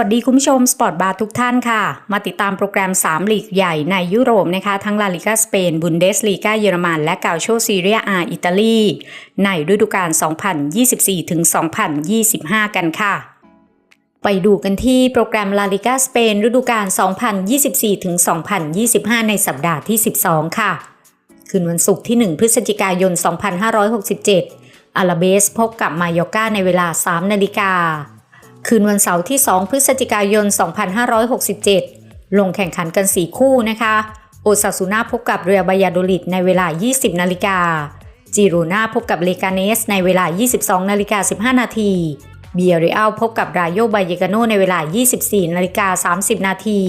วัสดีคุณผู้ชมสปอร์ตบาร์ทุกท่านค่ะ มาติดตามโปรแกรม 3 ลีกใหญ่ในยุโรปนะคะ ทั้งลาลิกาสเปน บุนเดสลีกาเยอรมัน และกาโชซีเรียอาอิตาลี ในฤดูกาล 2024-2025 กันค่ะ ไปดูกันที่โปรแกรมลาลิกาสเปนฤดูกาล 2024-2025 ในสัปดาห์ที่ 12 ค่ะ คืนวันศุกร์ที่ 1 พฤศจิกายน 2567อาราเบสพบกับมายอกาในเวลา 3 นาฬิกา คืนวันเสาร์ที่ 2 พฤศจิกายน 2567 ลงแข่งขันกัน 4 คู่นะคะ โอซาซูนาพบกับเรียบายาโดลิดในเวลา 20 นาฬิกา จิโรนาพบกับเลกาเนสในเวลา 22 นาฬิกา 15 นาที เบียริอัลพบกับรายโยบายเกาโนในเวลา 24 นาฬิกา 30 นาที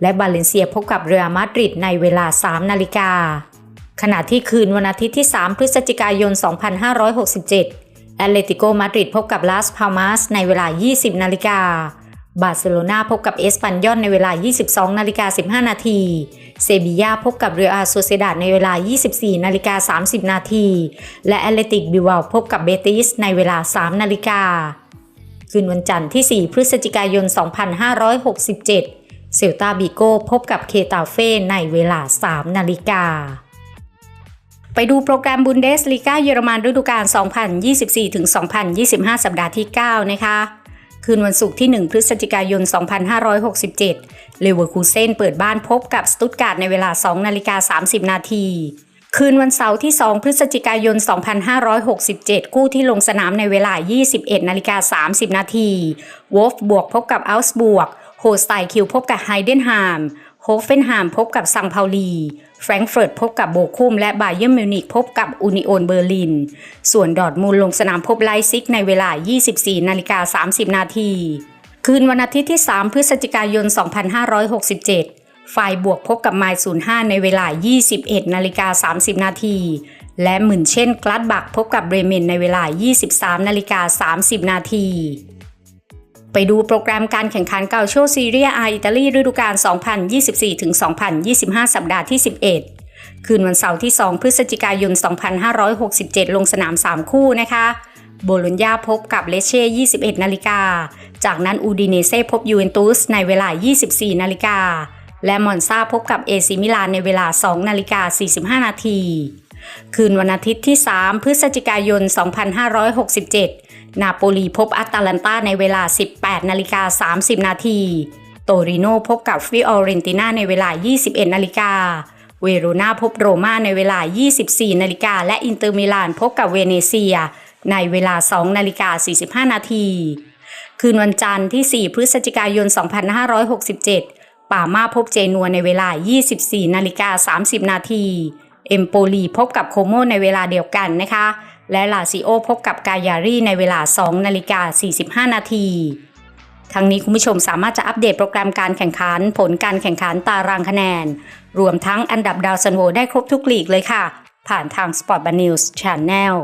และบาเลนเซียพบกับเรอัลมาดริดในเวลา 3 นาฬิกาขณะที่คืนวันอาทิตย์ที่ 3 พฤศจิกายน 2567 แอตเลติโกมาดริดพบกับลาสพามาสในเวลา 20 นาฬิกา บาร์เซโลนาพบกับเอสปันยอนในเวลา 22 นาฬิกา 15 นาที เซบียาพบกับเรอัลโซเซดาดในเวลา 24 นาฬิกา 30 นาที และแอตเลติกบิวาพบกับเบติสในเวลา 3 นาฬิกา คืนวันจันทร์ที่ 4 พฤศจิกายน 2567 เซลตาบิโกพบกับเคตาเฟ่ในเวลา 3 นาฬิกา ไปดูโปรแกรมบุนเดสลีกาเยอรมันฤดูกาล 2024-2025 สัปดาห์ที่ 9 นะคะ คืนวันศุกร์ที่ 1 พฤศจิกายน 2567 เลเวอร์คูเซนเปิดบ้านพบกับสตุตการ์ดในเวลา 2 นาฬิกา 30 นาที คืนวันเสาร์ที่ 2 พฤศจิกายน 2567กู้ที่ลงสนามในเวลา 21 นาฬิกา 30 นาที วอฟบวกพบกับอัลส์บวก โฮสไตคิวพบกับไฮเดนฮาม โฮเฟนฮมพบกับซังเปาลี แฟรงก์เฟิร์ตพบกับโบคุมและบาเยอร์มิวนิกพบกับอูนิโอนเบอร์ลิน ส่วนดอร์ทมูลลงสนามพบไลซิกในเวลา 24 นาฬิกา 30 นาที คืนวันอาทิตย์ที่ 3 พฤศจิกายน 2567 ฝ่ายบวกพบกับไมล์05 ในเวลา 21 นาฬิกา 30 นาที และหมื่นเช่นกลัดบักพบกับเบรเมนในเวลา 23 นาฬิกา 30 นาที ไปดูโปรแกรมการแข่งขันเกาโชซีเรียอาอิตาลีฤดูกาล 2024-2025 สัปดาห์ที่ 11 คืนวันเสาร์ที่ 2 พฤศจิกายน 2567 ลงสนาม 3 คู่นะคะ โบโลญญาพบกับเลเช่ 21 นาฬิกา จากนั้นอูดิเนเซ่พบยูเวนตุสในเวลา 24 นาฬิกา และมอนซาพบกับเอซิมิลานในเวลา 2 นาฬิกา 45 นาที คืนวันอาทิตย์ที่ 3 พฤศจิกายน 2567 นาโปลีพบอัตตาลันตาในเวลา 18 นาฬิกา 30 นาที โตริโนพบกับฟิออเรนติน่าในเวลา 21 นาฬิกา เวโรนาพบโรม่าในเวลา 24 นาฬิกา และอินเตอร์มิลานพบกับเวเนเซีย ในเวลา 2 นาฬิกา 45 นาที คืนวันจันทร์ที่ 4 พฤศจิกายน 2567 ป่ามาพบเจนัวในเวลา 24 นาฬิกา 30 นาที เอมโปลีพบกับโคโมในเวลาเดียวกันนะคะ และลาซิโอพบกับกายารีในเวลา 2 นาฬิกา 45 นาทีทั้งนี้คุณผู้ชมสามารถจะอัปเดตโปรแกรมการแข่งขัน ผลการแข่งขันตารางคะแนน รวมทั้งอันดับดาวซันโวได้ครบทุกลีกเลยค่ะ ผ่านทาง Sport b a News Channel